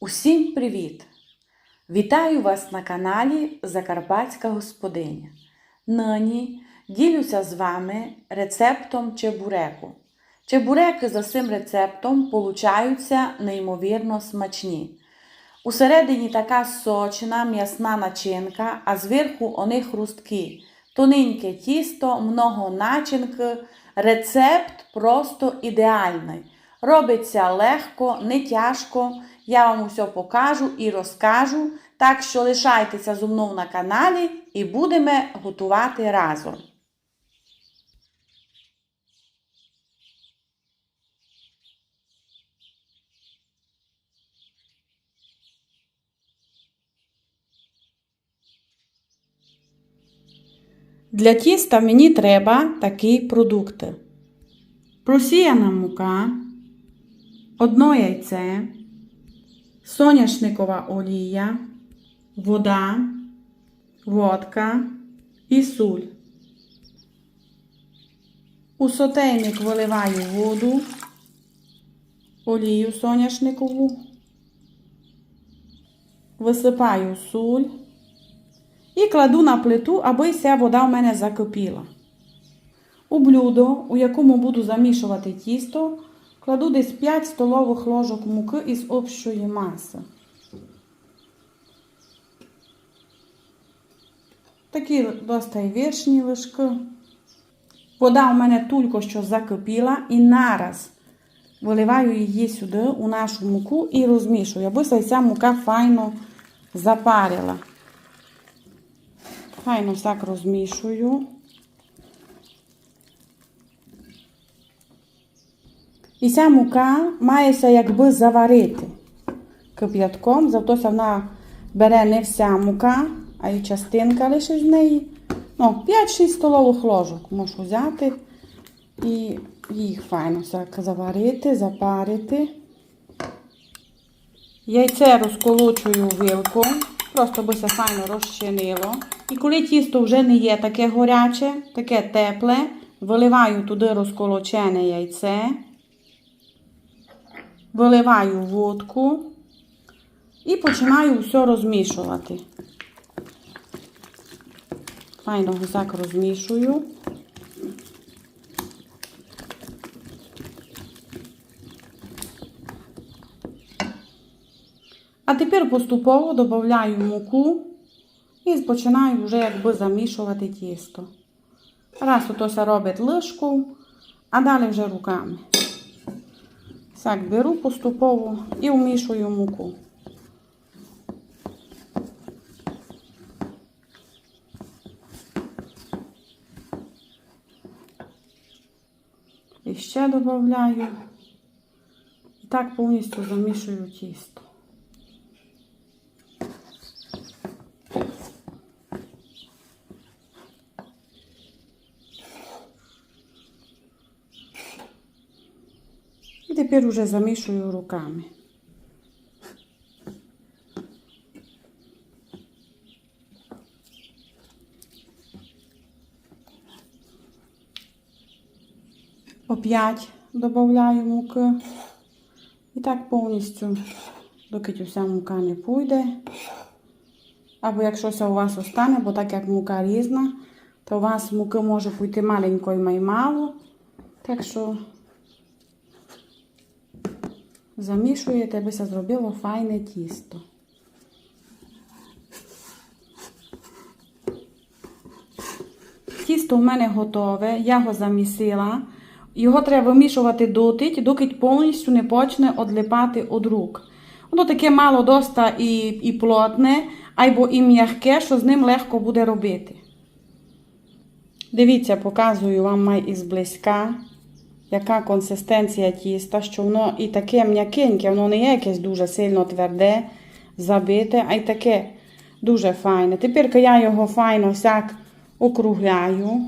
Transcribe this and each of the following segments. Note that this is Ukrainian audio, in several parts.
Усім привіт! Вітаю вас на каналі Закарпатська Господиня. Нині ділюся з вами рецептом чебуреку. Чебуреки за цим рецептом получаються неймовірно смачні. Усередині така сочна м'ясна начинка, а зверху вони хрусткі. Тоненьке тісто, много начинки. Рецепт просто ідеальний. Робиться легко, не тяжко. Я вам усе покажу і розкажу. Так що лишайтеся зі мною на каналі і будемо готувати разом. Для тіста мені треба такі продукти. Просіяна мука, одно яйце, соняшникова олія, вода, водка і суль. У сотейник виливаю воду, олію соняшникову, висипаю суль і кладу на плиту, аби ця вода в мене закипіла. У блюдо, у якому буду замішувати тісто, кладу десь 5 столових ложок муки із общої маси. Такі достай віршні лишки. Вода у мене тільки що закипіла і нараз виливаю її сюди, у нашу муку і розмішую, аби ця мука файно запарила. Файно так розмішую. І ця мука мається якби заварити кип'ятком, зато вона бере не вся мука, а й частинка лише з неї. Ну, 5-6 столових ложок можу взяти і їх файно так заварити, запарити. Яйце розколочую вилку, просто би це файно розчинило. І коли тісто вже не є таке горяче, таке тепле, виливаю туди розколочене яйце, виливаю водку і починаю все розмішувати. Файно так розмішую. А тепер поступово додаю муку і починаю вже якби замішувати тісто. Раз ото робить лишку, а далі вже руками. Так, беру поступово і вмішую муку. І ще додаю. І так повністю замішую тісто. Тепер уже замішую руками. Оп'ять додаю муки. І так повністю, доки уся мука не пойде. Або якщо у вас остане, бо так як мука різна, то у вас муки може пойти маленько і мало. Так що замішуєте, аби зробило файне тісто. Тісто в мене готове, я його замісила. Його треба вимішувати дотить, доки повністю не почне одлипати від рук. Воно таке мало доста і і плотне, або і м'яке, що з ним легко буде робити. Дивіться, показую вам май із близька, яка консистенція тіста, що воно і таке м'якеньке, воно не якесь дуже сильно тверде, забите, а й таке дуже файне. Тепер я його файно всяк округляю.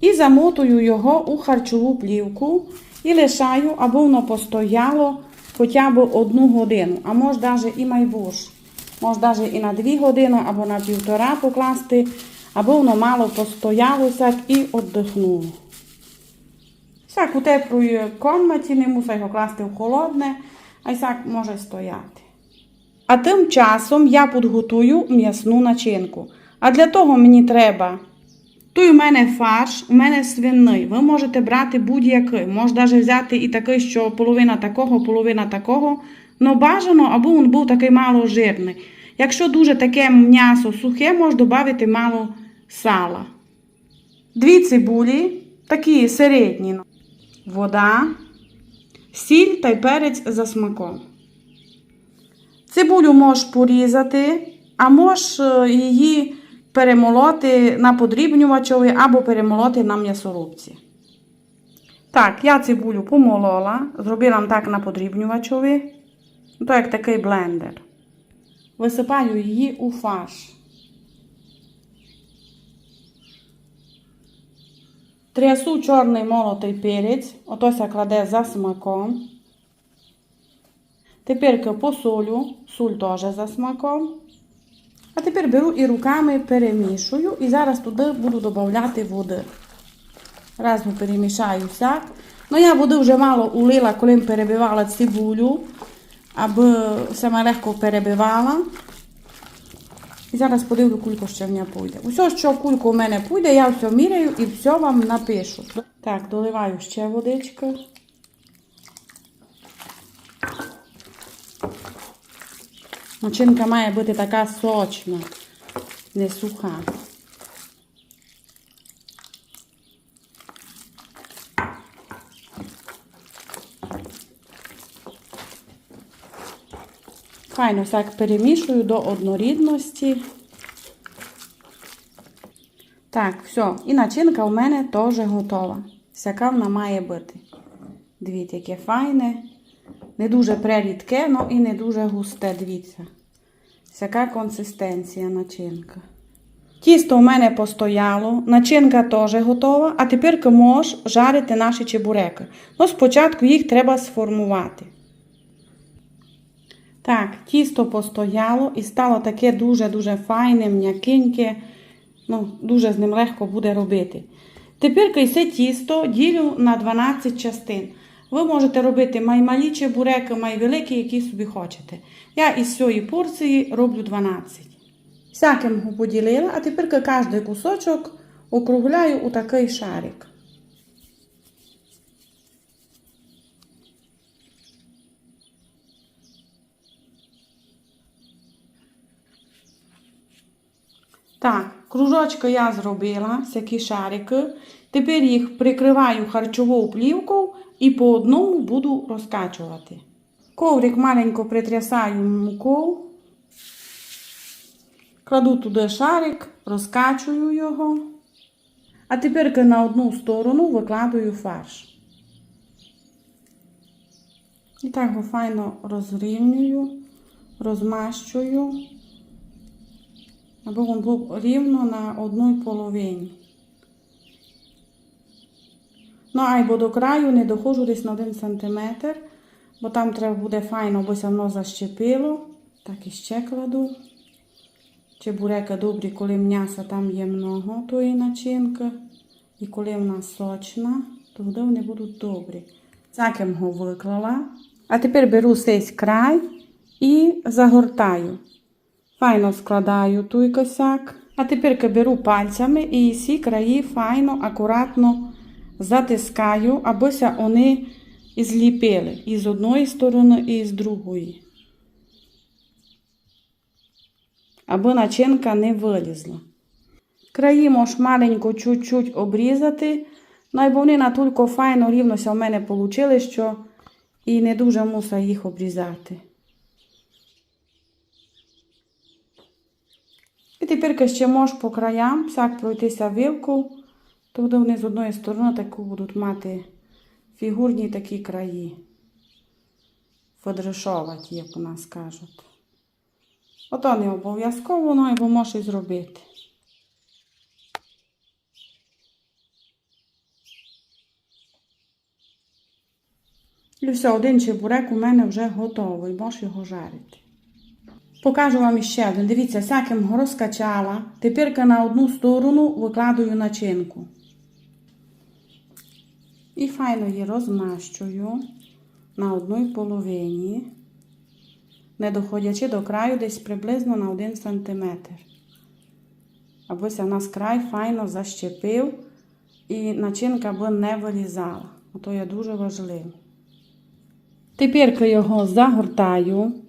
І замотую його у харчову плівку і лишаю, аби воно постояло хоча б одну годину, а може навіть і майбуш. Може навіть і на 2 години або на півтора покласти, аби воно мало постоялося і віддихнуло. Так, у теплої комнаті не мусить його класти в холодне, а й так може стояти. А тим часом я підготую м'ясну начинку. А для того мені треба. Той у мене фарш, у мене свиний. Ви можете брати будь-який. Можна навіть взяти і такий, що половина такого, половина такого. Но бажано, аби він був такий мало жирний. Якщо дуже таке м'ясо сухе, можна додати мало сала. Дві цибулі, такі середні. Вода, сіль та й перець за смаком. Цибулю можеш порізати, а можеш е, її перемолоти на подрібнювачові або перемолоти на м'ясорубці. Так, я цибулю помолола, зробила так на подрібнювачові. Ну, То як такий блендер. Висипаю її у фарш. Трясу чорний молотий перець, отося кладе за смаком. Тепер посолю, суль теж за смаком. А тепер беру і руками перемішую і зараз туди буду додати води. Разом перемішаю всяк. Ну я води вже мало улила, коли перебивала цибулю, аби саме легко перебивала. І зараз подивлю, кулько ще в мене пойде. Усе, що кулько в мене пойде, я все міряю і все вам напишу. Так, доливаю ще водички. Начинка має бути така сочна, не суха. Файно так перемішую до однорідності. Так, все. І начинка у мене теж готова. Всяка вона має бути. Дивіться, яке файне. Не дуже прерідке, але і не дуже густе, дивіться. Всяка консистенція начинка. Тісто у мене постояло, начинка теж готова, а тепер можеш жарити наші чебуреки. Ну, спочатку їх треба сформувати. Так, тісто постояло і стало таке дуже-дуже файне, м'якеньке. Ну, дуже з ним легко буде робити. Тепер це тісто ділю на 12 частин. Ви можете робити маймалі чебуреки, майвеликі, які собі хочете. Я із цієї порції роблю 12. Всяким поділила, а тепер кожен кусочок округляю у такий шарик. Так, кружочки я зробила, всякі шарики. Тепер їх прикриваю харчовою плівкою і по одному буду розкачувати. Коврик маленько притрясаю мукою. Кладу туди шарик, розкачую його. А тепер на одну сторону викладаю фарш. І так його файно розрівнюю, розмащую, аби він був рівно на одній половині. Ну, а до краю не доходжу десь на 1 см, бо там треба буде файно, бо воно защепило. Так і ще кладу. Чебуреки добрі, коли м'яса там є много тої начинки. І коли вона сочна, то вони будуть добрі. Цяким його виклала. А тепер беру цей край і загортаю. Файно складаю той косяк. А тепер беру пальцями і всі краї файно, акуратно затискаю, абося вони зліпили і з одної сторони, і з другої. Аби начинка не вилізла. Краї можеш маленько чуть-чуть обрізати, ну і вони натільки файно рівнося в мене вийшли, що і не дуже муся їх обрізати. І тепер ще можеш по краям всяк пройтися вилку, то вони з одної сторони таку будуть мати фігурні такі краї. Фодришоваті, як у нас кажуть. Ото не обов'язково, ну або можеш і зробити. І все, один чебурек у мене вже готовий, можеш його жарити. Покажу вам іще один. Дивіться, всяким розкачала. Тепер на одну сторону викладаю начинку. І файно її розмащую на одній половині. не доходячи до краю десь приблизно на 1 см. Абося нас край файно защепив і начинка би не вилізала. Ото є дуже важливо. Тепер його загортаю.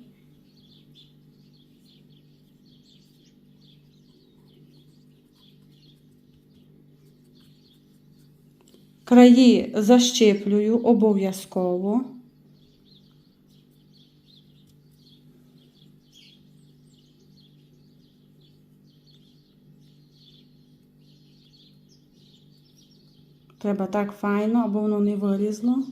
Краї защеплюю обов'язково. Треба так файно, або воно не вилізло.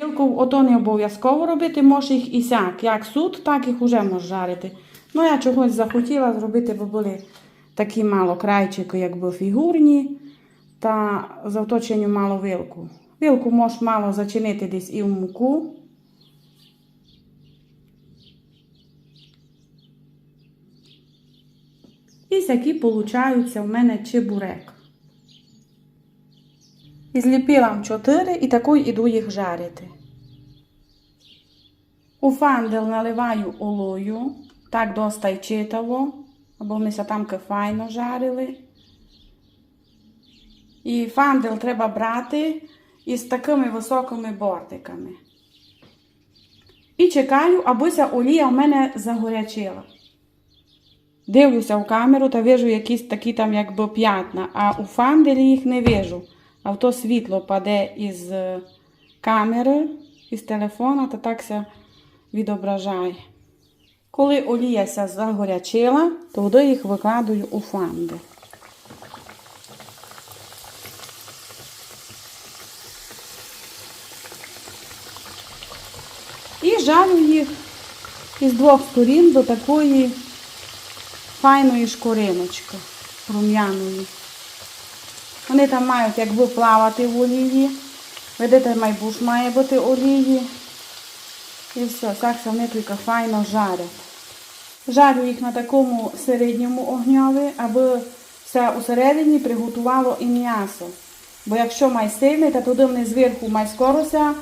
Білку ото не обов'язково робити, можеш їх і сяк. Як суд, так їх уже можеш жарити. Ну, я чогось захотіла зробити, бо були такі мало крайчики, якби фігурні, та завточенню мало вилку. Вилку можеш мало зачинити десь і в муку. І такі получаються в мене чебурек. І зліпила 4 і такою іду їх жарити. У фандел наливаю олою, так доста й читаво, або ми ся там файно жарили. І фандел треба брати із такими високими бортиками. І чекаю, абися олія в мене загорячила. Дивлюся в камеру та вижу якісь такі там якби п'ятна, а у фанделі їх не вижу. А то світло паде із е, камери, із телефона, та так ся відображає. Коли олія ся загорячила, то води їх викладаю у фанди. І жарю їх із двох сторін до такої файної шкориночки рум'яної. Вони там мають якби плавати в олії. Видите, майбуш має бути олії. І все, так вони тільки файно жарять. Жарю їх на такому середньому огньові, аби все усередині приготувало і м'ясо. Бо якщо май сильний, то туди вони зверху май скорося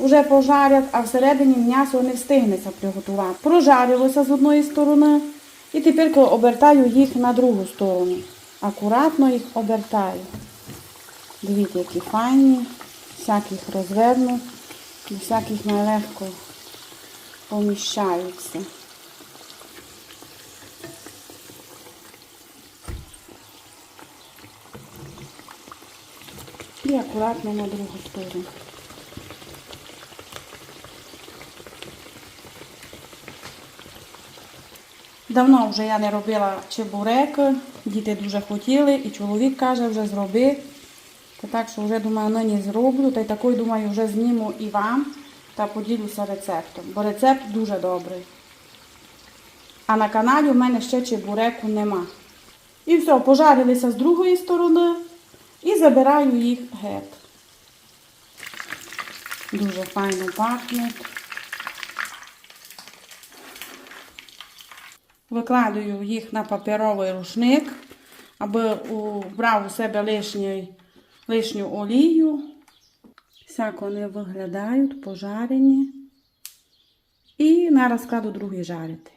вже пожарять, а всередині м'ясо не встигнеться приготувати. Прожарилося з одної сторони. І тепер обертаю їх на другу сторону. Акуратно їх обертаю. Дивіться, які файні, всяких розверну, всяких нелегко поміщаються. І акуратно на другу сторону. Давно вже я не робила чебурек, діти дуже хотіли, і чоловік каже, вже зроби. Та так що вже думаю, нині зроблю, та й такий, думаю, вже зніму і вам та поділюся рецептом. Бо рецепт дуже добрий. А на каналі в мене ще чебуреку нема. І все, пожарилися з другої сторони і забираю їх геть. Дуже файно пахнуть. Викладаю їх на паперовий рушник, аби убрав у себе лишній, лишню олію. Всяко вони виглядають, пожарені. І зараз кладу другий жарити.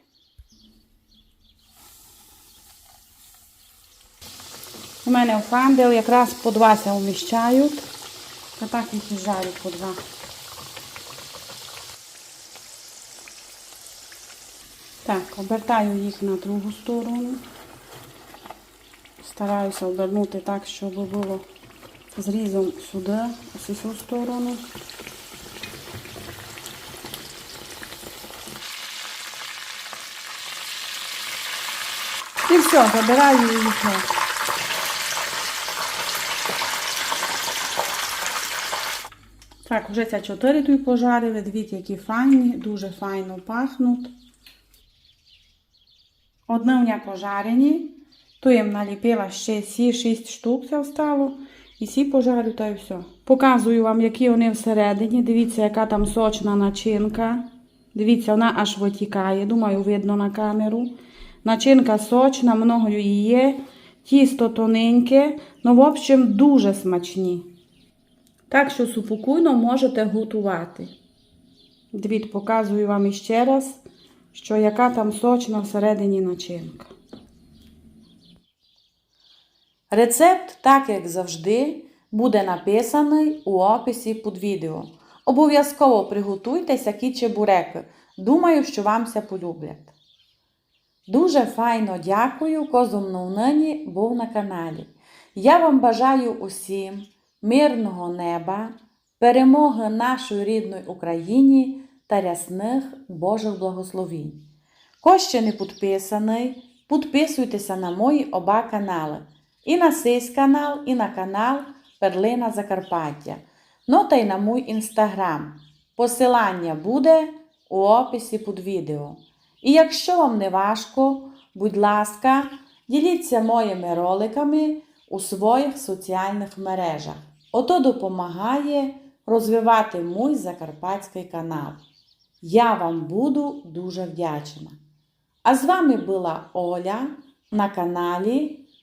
У мене фандел якраз по два ся вміщають. Та так їх і жарю по два. Так, обертаю їх на другу сторону. Стараюся обернути так, щоб було зрізом сюди, ось цю сторону. І все, забираю їх. Так, вже ці чотири тут пожарили, дивіться, які файні, дуже файно пахнуть. Одне у мене пожарені. То їм наліпила ще сі 6 штук це остало. І сі пожарю, та й все. Показую вам, які вони всередині. Дивіться, яка там сочна начинка. Дивіться, вона аж витікає. Думаю, видно на камеру. Начинка сочна, много її є. Тісто тоненьке, ну, в общем, дуже смачні. Так що супокійно можете готувати. Дивіться, показую вам іще раз, що яка там сочна всередині начинка. Рецепт, так як завжди, буде написаний у описі під відео. Обов'язково приготуйте кі чебуреки. Думаю, що вам це полюблять. Дуже файно дякую, козу нині був на каналі. Я вам бажаю усім мирного неба, перемоги нашої рідної Україні та рясних Божих благословінь. Хто ще не підписаний, підписуйтеся на мої оба канали. І на сей канал, і на канал Перлина Закарпаття. Ну та й на мій інстаграм. Посилання буде у описі під відео. І якщо вам не важко, будь ласка, діліться моїми роликами у своїх соціальних мережах. Ото допомагає розвивати мій закарпатський канал. Я вам буду дуже вдячна. А з вами була Оля на каналі